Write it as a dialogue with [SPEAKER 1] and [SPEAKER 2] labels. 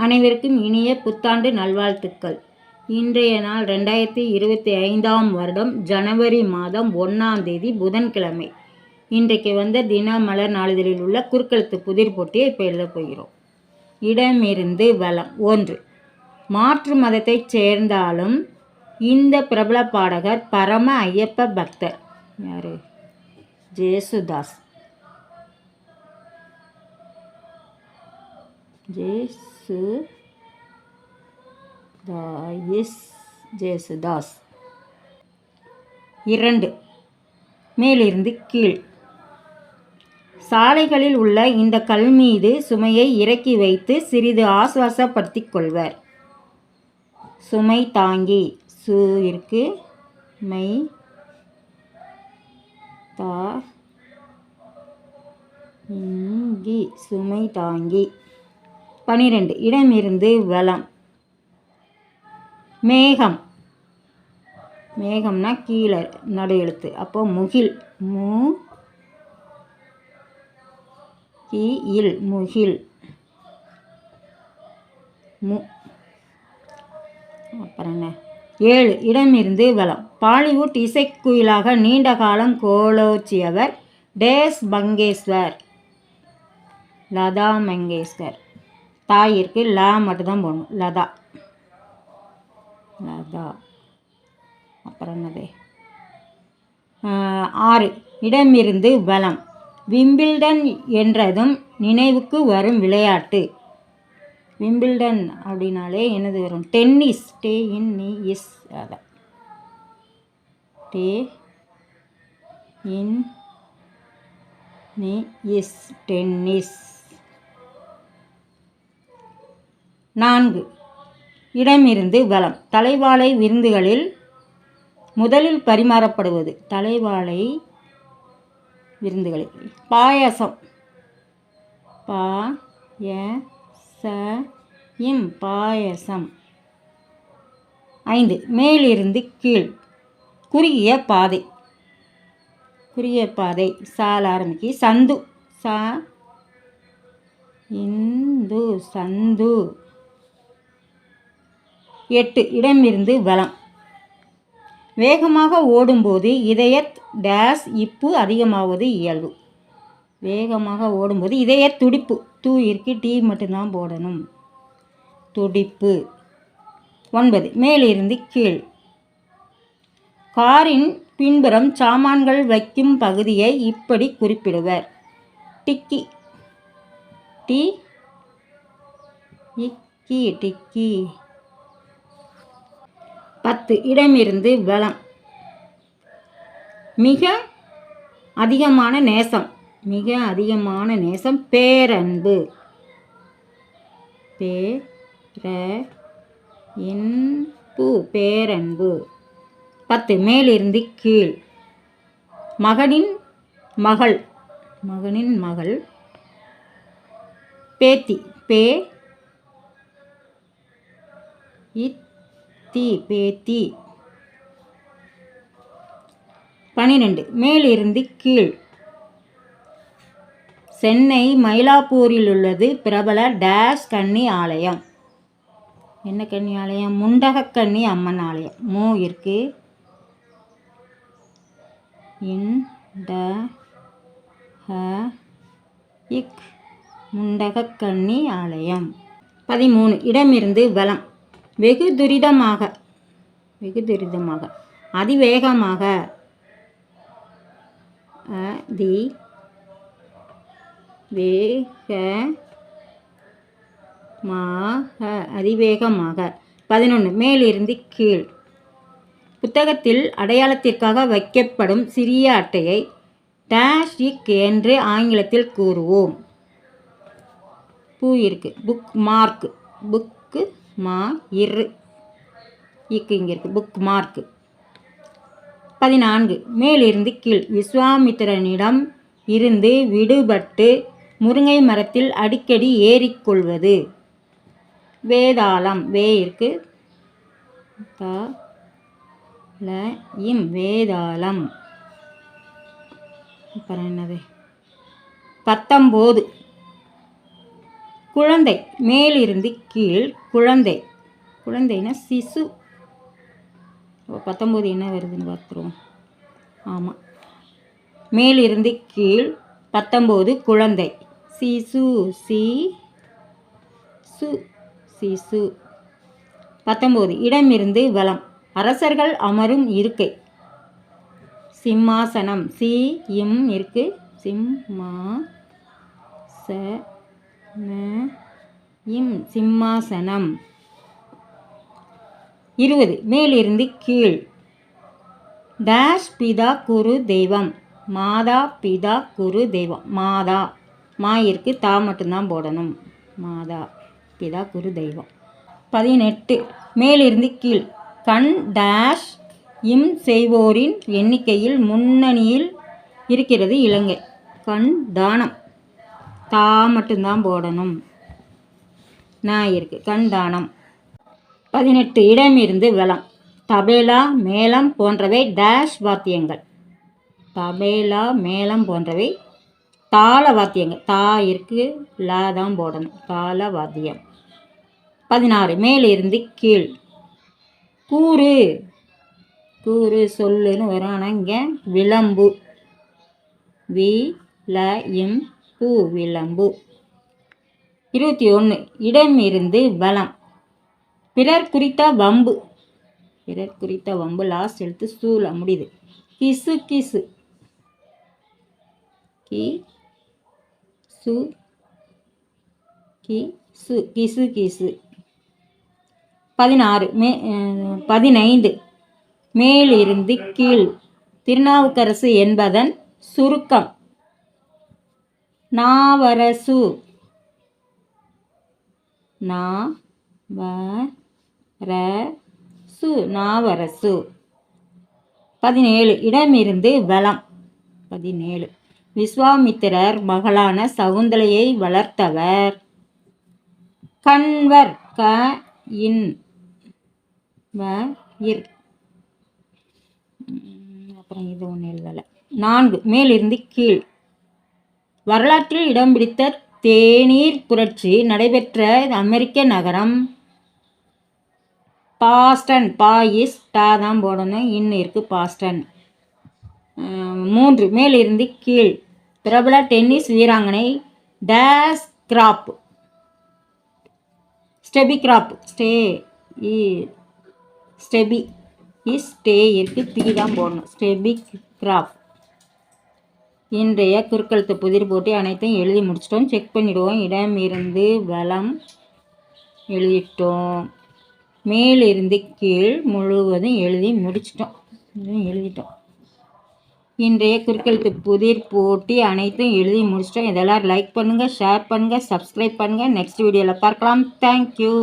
[SPEAKER 1] அனைவருக்கும் இனிய புத்தாண்டு நல்வாழ்த்துக்கள். இன்றைய நாள் ரெண்டாயிரத்தி இருபத்தி ஐந்தாம் வருடம் ஜனவரி மாதம் ஒன்றாம் தேதி புதன்கிழமை. இன்றைக்கு வந்த தினமலர் நாளிதழில் உள்ள குறுக்கெழுத்து புதிர் போட்டியை இப்போ எழுதப் போகிறோம். இடமிருந்து வளம் ஒன்று. மாற்று மதத்தைச் சேர்ந்தாலும் இந்த பிரபல பாடகர் பரம ஐயப்ப பக்தர். யார்? ஜேசுதாஸ். ஜேசு தாயிஸ் ஜேசுதாஸ் இரண்டு。மேலிருந்து கீழ்。சாலைகளில் உள்ள இந்த கல் மீது சுமையை இறக்கி வைத்து சிறிது ஆசுவாசப்படுத்திக் கொள்வர். சுமை தாங்கி. சு இருக்கு. மை தா இங்கி. சுமை தாங்கி. பனிரெண்டு. இடமிருந்து வலம். மேகம். மேகம்னா கீழே நடு எழுத்து அப்போ முகில் மு கி இல் முகில். மு. அப்புறம் என்ன? ஏழு. இடமிருந்து வலம். பாலிவுட் இசைக்குயிலாக நீண்ட காலம் கோலோச்சியவர் டேஸ் மங்கேஸ்வர் லதா மங்கேஷ்கர் தாயிற்கு லா மட்டும்தான் போடணும். லதா. லதா. அப்புறம் என்னது? ஆறு. இடமிருந்து பலம் விம்பிள்டன் என்றதும் நினைவுக்கு வரும் விளையாட்டு. விம்பிள்டன் அப்படின்னாலே என்னது வரும்? டென்னிஸ். டே இன் நீ இஸ். அதான் டே இன் நீ இஸ். டென்னிஸ். நான்கு. இடமிருந்து வளம் தலைவாழை விருந்துகளில் முதலில் பரிமாறப்படுவது தலைவாழை விருந்துகளில். பாயாசம். பா ய ச இம் பாயசம். ஐந்து. மேலிருந்து கீழ். குறுகிய பாதை. குறுகிய பாதை. சால ஆரம்பிக்கு. சந்து. சா இந்து சந்து. எட்டு. இடமிருந்து வலம். வேகமாக ஓடும்போது இதய டேஸ் இப்பு அதிகமாவது இயல்பு. வேகமாக ஓடும்போது இதய துடிப்பு. தூ இருக்கு டீ மட்டும்தான் போடணும். துடிப்பு. ஒன்பது. மேலிருந்து கீழ். காரின் பின்புறம் சாமான்கள் வைக்கும் பகுதியை இப்படி குறிப்பிடுவர். டிக்கி. டி. இக்கி டிக்கி. பத்து. இடமிருந்து வளம். மிக அதிகமான நேசம். மிக அதிகமான நேசம் பேரன்பு. பே இன்பு பேரன்பு. பத்து. மேலிருந்து கீழ். மகனின் மகள். மகனின் மகள். பேத்தி. பே இத்தி பேத்தி. பனிரெண்டு மேலிருந்து கீழ். சென்னை மயிலாப்பூரில் உள்ளது பிரபல டேஷ் கன்னி ஆலயம். என்ன கன்னி ஆலயம்? முண்டகக்கன்னி அம்மன் ஆலயம். மூ இருக்கு. இன் ட ஹ இக் முண்டகக்கன்னி ஆலயம். பதிமூணு இடமிருந்து வலம். வெகு துரிதமாக. வெகு துரிதமாக. அதிவேகமாக. அதி வேக மாக அதிவேகமாக. பதினொன்று மேலிருந்து கீழ். புத்தகத்தில் அடையாளத்திற்காக வைக்கப்படும் சிறிய அட்டையை டேஷ் இக் என்று ஆங்கிலத்தில் கூறுவோம். பூ இருக்கு. புக் மார்க் புக்கு மா இரு இக்கு இங்கே இருக்குது புக் மார்க்கு பதினான்கு மேலிருந்து கீழ். விஸ்வாமித்திரனிடம் இருந்து விடுபட்டு முருங்கை மரத்தில் அடிக்கடி ஏறிக்கொள்வது. வேதாளம் வே இருக்கு. த ல இம் வேதாளம். அப்புறம் என்னது? பத்தொம்போது. குழந்தை. மேலிருந்து கீழ் குழந்தை. குழந்தைன்னா சிசு. பத்தொம்போது என்ன வருதுன்னு பார்த்துருவோம். ஆமாம் மேலிருந்து கீழ் பத்தொம்போது குழந்தை. சிசு சி சு சிசு. பத்தொம்போது. இடமிருந்து வலம். அரசர்கள் அமரும் இருக்கை. சிம்மாசனம். சி இம் இருக்கு. சிம்மா ச இம் சிம்மாசனம். இருபது. மேலிருந்து கீழ். டேஷ் பிதா குரு தெய்வம். மாதா பிதா குரு தெய்வம். மாதா. மாயிற்கு தா மட்டும்தான் போடணும். மாதா பிதா குரு தெய்வம். பதினெட்டு. மேலிருந்து கீழ். கண் டேஷ் இம் செய்வோரின் எண்ணிக்கையில் முன்னணியில் இருக்கிறது இலங்கை. கண் தானம். தா மட்டும்தான் போடணும். நான் இருக்கு. பதினெட்டு இடம் பதினெட்டு இடமிருந்து தபேலா மேளம் போன்றவை டேஷ் வாத்தியங்கள். தபேலா மேளம் போன்றவை தாள வாத்தியங்கள். தா இருக்கு லா தான் போடணும். தாள வாத்தியம். பதினாறு மேலிருந்து கீழ். கூறு. கூறு சொல்லுன்னு வரும். ஆனால் இங்கே விளம்பு. வி ல இம் பூ விளம்பு. இருபத்தி ஒன்று இடமிருந்து பலம் பிறர் குறித்த வம்பு. பிறர் குறித்த வம்பு லாஸ்ட் எழுத்து சூழ முடியுது. கிசு கிசு. கி சு கி சு கிசு கிசு. பதினாறு மே பதினைந்து. மேலிருந்து கீழ். திருநாவுக்கரசு என்பதன் சுருக்கம். நாவரசு. நா வ ர சு நாவரசு. பதினேழு இடமிருந்து வளம். பதினேழு விஸ்வாமித்திரர் மகளான சகுந்தலையை வளர்த்தவர். கண்வர் க இன் வ இர். அப்புறம் இது ஒன்று எழுதலை நான்கு மேலிருந்து கீழ். வரலாற்றில் இடம் பிடித்த தேநீர் புரட்சி நடைபெற்ற அமெரிக்க நகரம். பாஸ்டன் பாயிஸ் டா தான் போடணும். இன் இருக்கு பாஸ்டன். மூன்று மேலிருந்து கீழ். பிரபல டென்னிஸ் வீராங்கனை டேஸ் கிராப். Steffi Graf. ஸ்டே இ ஸ்டெபி இஸ் ஸ்டே இருக்கு. பி தான் போடணும். Steffi Graf. இன்றைய குறுக்கெழுத்து புதிர் போட்டி அனைத்தையும் எழுதி முடிச்சிட்டோம். செக் பண்ணிவிடுவோம் இடம் இருந்து வளம் எழுதிட்டோம். மேலிருந்து கீழ் முழுவதும் எழுதி முடிச்சிட்டோம். எழுதிட்டோம். இன்றைய குறுக்கெழுத்து புதிர் போட்டி அனைத்தும் எழுதி முடிச்சிட்டோம். இதெல்லாம் லைக் பண்ணுங்கள் ஷேர் பண்ணுங்கள் சப்ஸ்கிரைப் பண்ணுங்கள் நெக்ஸ்ட் வீடியோவில் பார்க்கலாம். தேங்க்யூ